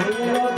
Oh,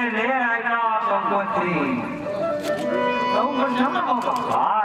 રે રે રાજા ગંગોત્રી હું પણ જમા